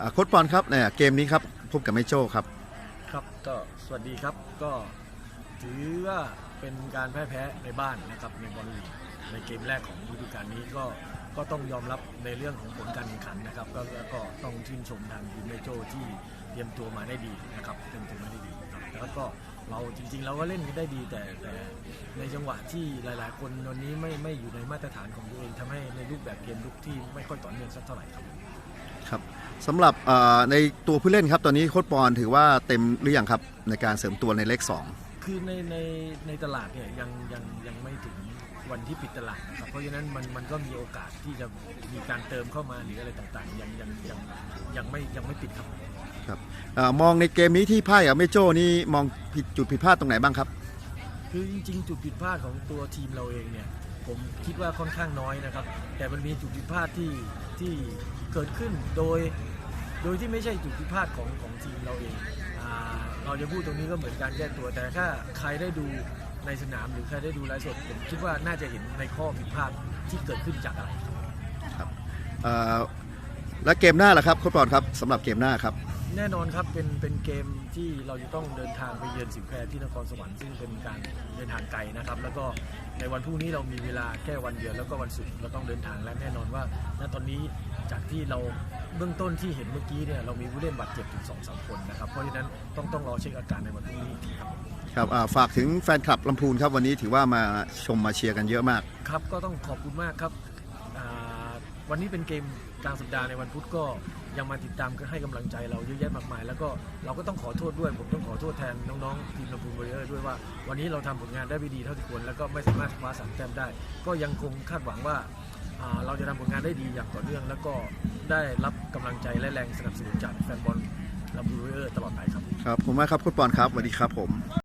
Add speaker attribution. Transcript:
Speaker 1: อ่าโค้ชปอนครับเนี่ยเกมนี้ครับพบกับแม่โจ้ครับ
Speaker 2: ครับก็สวัสดีครับก็ถือว่าเป็นการแพ้แพ้ในบ้านนะครับในบอลลีกในเกมแรกของฤดูกาลนี้ก็ก็ต้องยอมรับในเรื่องของผลการแข่งขันนะครับก็แล้วก็ต้องชื่นชมทางทีมเมโจที่เตรียมตัวมาได้ดีนะครับเตรียมตัวมาได้ดีครับแล้วก็เราจริงๆ เราก็เล่นกันได้ดีแต่แต่ในจังหวะที่หลายๆ คนวันนี้ไม่ไม่อยู่ในมาตรฐานของตัวเองทำให้ในรูปแบบเกมลุกที่ไม่ค่อยต่อเนื่องสักเท่าไหร่ครับ
Speaker 1: ครับสำหรับเอ่อในตัวผู้เล่นครับตอนนี้โค้ชปอนถือว่าเต็มหรือยังครับในการเสริมตัวในเลขสอง
Speaker 2: คือในในในตลาดเนี่ยยังยังยังไม่ถึงวันที่ปิดตลาดนะครับเพราะฉะนั้นมันมันก็มีโอกาสที่จะมีการเติมเข้ามาหรืออะไรต่างๆ ยังยังยังยังไม่ยังไม่ปิดครับ
Speaker 1: ครับเอ่อมองในเกมนี้ที่พ่ายกับแม่โจ้นี่มองผิดจุดผิดพลาดตรงไหนบ้างครับ
Speaker 2: คือจริงๆ จุดผิดพลาดของตัวทีมเราเองเนี่ย ผมคิดว่าค่อนข้างน้อยนะครับ แต่มันมีจุดผิดพลาดที่ที่เกิดขึ้นโดย โดยที่ไม่ใช่จุดผิดพลาดของของทีมเราเองอาเราจะพูดตรงนี้ก็เหมือนการแก้ตัว แต่ถ้าใครได้ดูในสนามหรือใครได้ดูไลฟ์สดผมคิดว่าน่าจะเห็นในข้อผิดพลาดที่เกิดขึ้นจากอะไรครับ
Speaker 1: เอ่อและเกมหน้าล่ะครับโค้ชปอนครับสำหรับเกมหน้าครับ
Speaker 2: แน่นอนครับเป็นเป็นเกมที่เราจะต้องเดินทางไปเยือนสิงห์แพรที่นครสวรรค์ซึ่งเป็นการเดินทางไกลนะครับ แล้วก็ ในวันพรุ่งนี้เรามีเวลาแค่วันเดียวแล้วก็วันศุกร์เราต้องเดินทางและแน่นอนว่าณตอนนี้จากที่เราเบื้องต้นที่เห็นเมื่อกี้เนี่ยเรามีผู้เล่นบาดเจ็บถึงสองสามคนนะครับเพราะฉะนั้นต้องต้องรอเช็คอาการในวันพรุ่งนี้อีกทีครับ
Speaker 1: ครับอ่าฝากถึงแฟนคลับลำพูนครับวันนี้ถือว่ามาชมมาเชียร์กันเยอะมาก
Speaker 2: ครับก็ต้องขอบคุณมากครับอ่า วันนี้เป็นเกมกลางสัปดาห์ในวันพุธก็ยังมาติดตามให้กำลังใจเราเยอะแยะมากมาย แล้วก็เราก็ต้องขอโทษด้วย ผมต้องขอโทษแทนน้องๆทีมลำพูนวอริเออร์ด้วยว่า วันนี้เราทำผลงานได้ไม่ดีเท่าที่ควรแล้วก็ไม่สามารถคว้าสามแต้มได้ ก็ยังคงคาดหวังว่าเราจะทำผลงานได้ดีอย่างต่อเนื่อง แล้วก็ได้รับกำลังใจและแรงสนับสนุนจากแฟนบอลลำพูนวอริเออร์ตลอดไปครับ
Speaker 1: ครับผมมากครับค้ชปอนครับสวัสดีครับผม